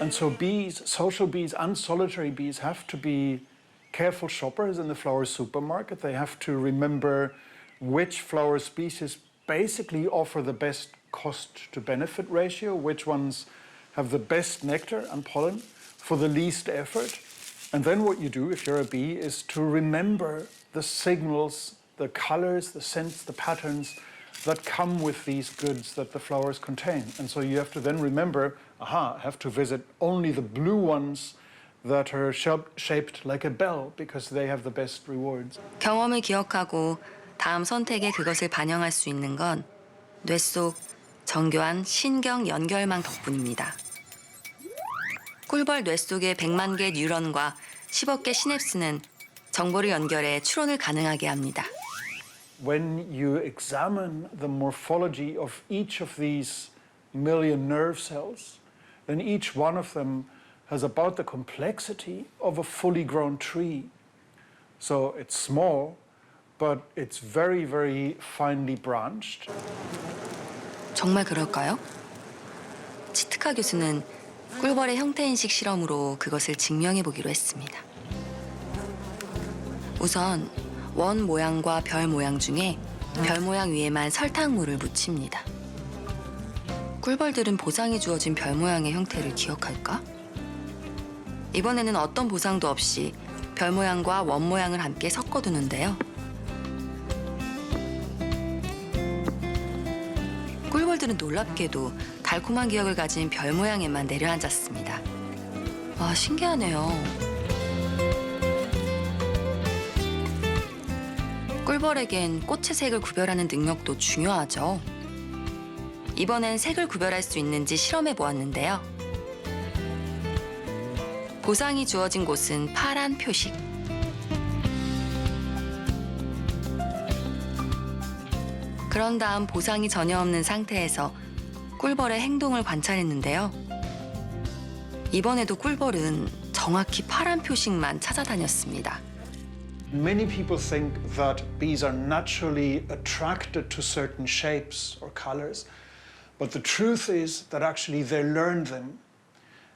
And so bees, social bees and solitary bees have to be careful shoppers in the flower supermarket. They have to remember which flower species basically offer the best cost to benefit ratio, which ones have the best nectar and pollen for the least effort. And then what you do if you're a bee is to remember the signals, the colors, the scents, the patterns that come with these goods that the flowers contain. And so you have to then remember, aha, I have to visit only the blue ones that are shap- shaped like a bell because they have the best rewards. 경험을 기억하고 다음 선택에 그것을 반영할 수 있는 건 뇌 속 정교한 신경 연결망 덕분입니다. 꿀벌 뇌 속의 100만 개 뉴런과 10억 개 시냅스는 정보를 연결해 추론을 가능하게 합니다. When you examine the morphology of each of these million nerve cells, then each one of them has about the complexity of a fully grown tree. So it's small, but it's very, very finely branched. 정말 그럴까요? 치트카 교수는 꿀벌의 형태 인식 실험으로 그것을 증명해 보기로 했습니다. 우선 원 모양과 별 모양 중에 별 모양 위에만 설탕물을 묻힙니다. 꿀벌들은 보상이 주어진 별 모양의 형태를 기억할까? 이번에는 어떤 보상도 없이 별 모양과 원 모양을 함께 섞어두는데요. 꿀벌들은 놀랍게도 달콤한 기억을 가진 별 모양에만 내려앉았습니다. 와, 신기하네요. 꿀벌에겐 꽃의 색을 구별하는 능력도 중요하죠. 이번엔 색을 구별할 수 있는지 실험해 보았는데요. 보상이 주어진 곳은 파란 표식. 그런 다음 보상이 전혀 없는 상태에서 꿀벌의 행동을 관찰했는데요. 이번에도 꿀벌은 정확히 파란 표식만 찾아다녔습니다. Many people think that bees are naturally attracted to certain shapes or colors, but the truth is that actually they learn them.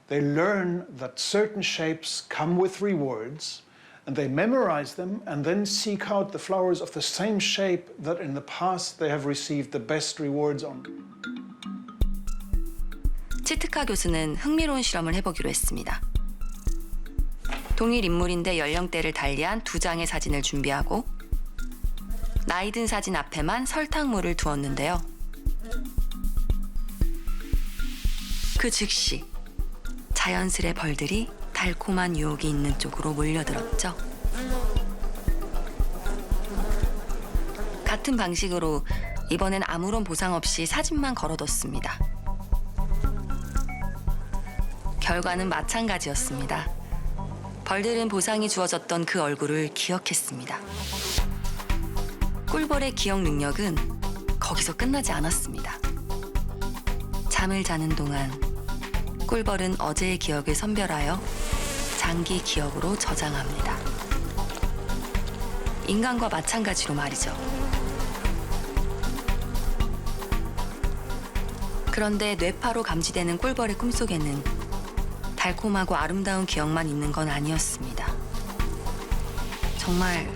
They learn that certain shapes come with rewards, and they memorize them and then seek out the flowers of the same shape that in the past they have received the best rewards on. 치트카 교수는 흥미로운 실험을 해보기로 했습니다. 동일 인물인데 연령대를 달리한 두 장의 사진을 준비하고 나이 든 사진 앞에만 설탕물을 두었는데요. 그 즉시 자연스레 벌들이 달콤한 유혹이 있는 쪽으로 몰려들었죠. 같은 방식으로 이번엔 아무런 보상 없이 사진만 걸어뒀습니다. 결과는 마찬가지였습니다. 벌들은 보상이 주어졌던 그 얼굴을 기억했습니다. 꿀벌의 기억 능력은 거기서 끝나지 않았습니다. 잠을 자는 동안 꿀벌은 어제의 기억을 선별하여 장기 기억으로 저장합니다. 인간과 마찬가지로 말이죠. 그런데 뇌파로 감지되는 꿀벌의 꿈속에는 달콤하고 아름다운 기억만 있는 건 아니었습니다. 정말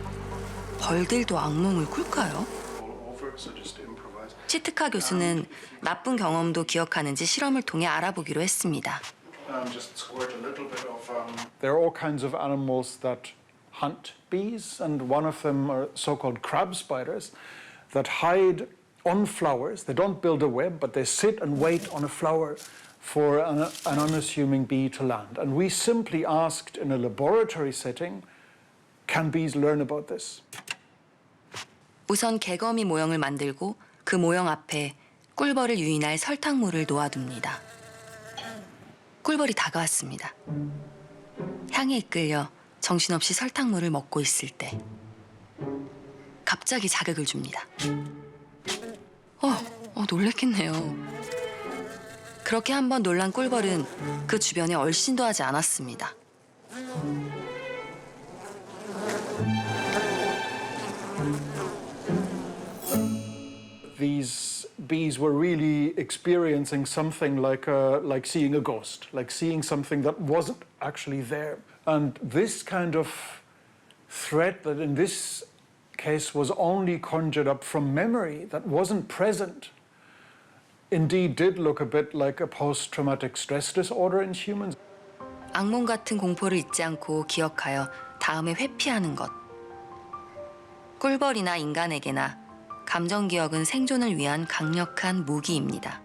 벌들도 악몽을 꿀까요? 치트카 교수는 나쁜 경험도 기억하는지 실험을 통해 알아보기로 했습니다. Um, just squirt a little bit of. Um... There are all kinds of animals that hunt bees, and one of them are so-called crab spiders that hide on flowers. They don't build a web, but they sit and wait on a flower for an, an unassuming bee to land. And we simply asked in a laboratory setting, can bees learn about this? 우선 개거미 모형을 만들고 그 모형 앞에 꿀벌을 유인할 설탕물을 놓아둡니다. 꿀벌이 다가왔습니다. 향에 이끌려 정신없이 설탕물을 먹고 있을 때 갑자기 자극을 줍니다. 어, 어 놀랬겠네요. 그렇게 한번 놀란 꿀벌은 그 주변에 얼씬도 하지 않았습니다. bees were really experiencing something like a, like seeing a ghost, like seeing something that wasn't actually there. And this kind of threat that in this case was only conjured up from memory, that wasn't present, indeed did look a bit like a post-traumatic stress disorder in humans. 악몽 같은 공포를 잊지 않고 기억하여 다음에 회피하는 것. 꿀벌이나 인간에게나 감정 기억은 생존을 위한 강력한 무기입니다.